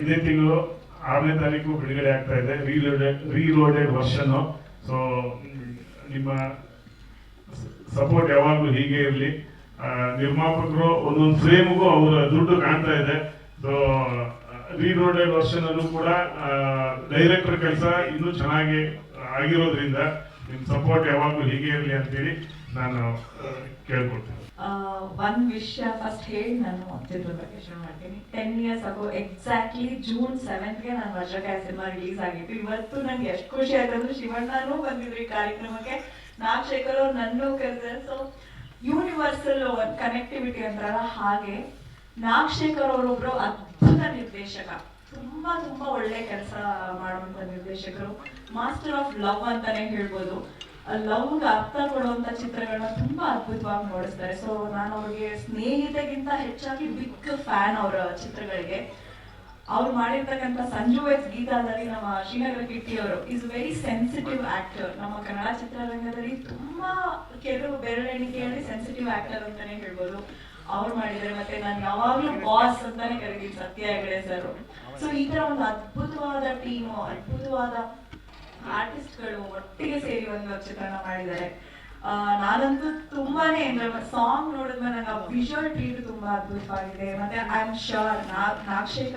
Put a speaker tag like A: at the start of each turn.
A: ಇದೇ ತಿಂಗಳು ಆರನೇ ತಾರೀಕು ಬಿಡುಗಡೆ ಆಗ್ತಾ ಇದೆ. Reloaded reloaded version. ಸೊ ನಿಮ್ಮ ಸಪೋರ್ಟ್ ಯಾವಾಗಲೂ ಹೀಗೆ ಇರಲಿ. ನಿರ್ಮಾಪಕರು ಒಂದೊಂದು ಫ್ರೇಮ್ಗೂ ಅವರ ದುಡ್ಡು ಕಾಣ್ತಾ ಇದೆ. ಸೊ ರೀಲೋಡೆಡ್ ವರ್ಷನ್ ಅಲ್ಲೂ ಕೂಡ ಡೈರೆಕ್ಟರ್ ಕೆಲಸ ಇನ್ನೂ ಚೆನ್ನಾಗಿ ಆಗಿರೋದ್ರಿಂದ ನಿಮ್ಮ ಸಪೋರ್ಟ್ ಯಾವಾಗಲೂ ಹೀಗೆ ಇರಲಿ ಅಂತೇಳಿ ನಾನು
B: ಕೇಳ್ಕೊಡ್ತೇನೆ ಒಂದ್ ವಿಷಯ ಫಸ್ಟ್ ಹೇಳಿ, ನಾನು ಚಿತ್ರದ ಶುರು ಮಾಡ್ತೀನಿ. ಟೆನ್ ಇಯರ್ಸ್ ಆಗೋ ಎಕ್ಸಾಕ್ಟ್ಲಿ ಜೂನ್ ಸೆವೆಂತ್ಗೆ ನಾನು ವಜ್ರಕಾಯ ಸಿನಿಮಾ ರಿಲೀಸ್ ಆಗಿತ್ತು. ಇವತ್ತು ನಂಗೆ ಎಷ್ಟು ಖುಷಿ ಆಯ್ತು ಅಂದ್ರೆ ಶಿವಣ್ಣನೂ ಬಂದಿದ್ರು ಈ ಕಾರ್ಯಕ್ರಮಕ್ಕೆ. ನಾಗಶೇಖರ್ ಅವ್ರು ನನ್ನೂ ಕರೆದ್ರೆ. ಸೊ ಯೂನಿವರ್ಸಲ್ ಕನೆಕ್ಟಿವಿಟಿ ಅಂತಾರಲ್ಲ ಹಾಗೆ, ನಾಗಶೇಖರ್ ಅವರೊಬ್ರು ಅದ್ಭುತ ನಿರ್ದೇಶಕ. ತುಂಬಾ ತುಂಬಾ ಒಳ್ಳೆ ಕೆಲಸ ಮಾಡುವಂತ ನಿರ್ದೇಶಕರು ಮಾಸ್ಟರ್ ಆಫ್ ಲವ್ ಅಂತಾನೆ ಹೇಳ್ಬೋದು. ಲವ್ಗೆ ಅರ್ಥ ಕೊಡುವಂತ ಚಿತ್ರಗಳನ್ನ ತುಂಬಾ ಅದ್ಭುತವಾಗಿ ನೋಡಿಸ್ತಾರೆ. ಸೊ ನಾನು ಅವ್ರಿಗೆ ಸ್ನೇಹಿತೆಗಿಂತ ಹೆಚ್ಚಾಗಿ ಬಿಗ್ ಫ್ಯಾನ್ ಅವರ ಚಿತ್ರಗಳಿಗೆ. ಅವ್ರು ಮಾಡಿರ್ತಕ್ಕಂಥ ಸಂಜು ವೈಸ್ ಗೀತಾದಲ್ಲಿ ನಮ್ಮ ಶ್ರೀನಗರ ಕಿಟ್ಟಿ ಅವರು ಇಸ್ ವೆರಿ ಸೆನ್ಸಿಟಿವ್ ಆಕ್ಟರ್ ನಮ್ಮ ಕನ್ನಡ ಚಿತ್ರರಂಗದಲ್ಲಿ ತುಂಬಾ ಕೆಲವು ಬೆರಳೆಣಿಕೆಯಲ್ಲಿ ಸೆನ್ಸಿಟಿವ್ ಆಕ್ಟರ್ ಅಂತಾನೆ ಹೇಳ್ಬೋದು. ಅವ್ರು ಮಾಡಿದ್ದಾರೆ. ಮತ್ತೆ ನಾನು ಯಾವಾಗ್ಲೂ ಬಾಸ್ ಅಂತಾನೆ ಕರಿತೀನಿ ಸತ್ಯ ಹೆಗಡೆ ಸರ್ ಸೊ ಈ ತರ ಒಂದು ಅದ್ಭುತವಾದ ಟೀಮು ಅದ್ಭುತವಾದ ಆರ್ಟಿಸ್ಟ್ಗಳು ಒಟ್ಟಿಗೆ ಸೇರಿ ಒಂದು ಚಿತ್ರಣ ಮಾಡಿದ್ದಾರೆ. ಆ, ನಾನಂತೂ ತುಂಬಾನೇ ಸಾಂಗ್ ನೋಡಿದ್ಮೇಲೆ ನಂಗೆ ವಿಜುವಲ್ ಟ್ರೀಟ್ ತುಂಬಾ ಅದ್ಭುತವಾಗಿದೆ. ಮತ್ತೆ ಐ ಆಮ್ ಶೋರ್ ನಾಗಶೇಖರ್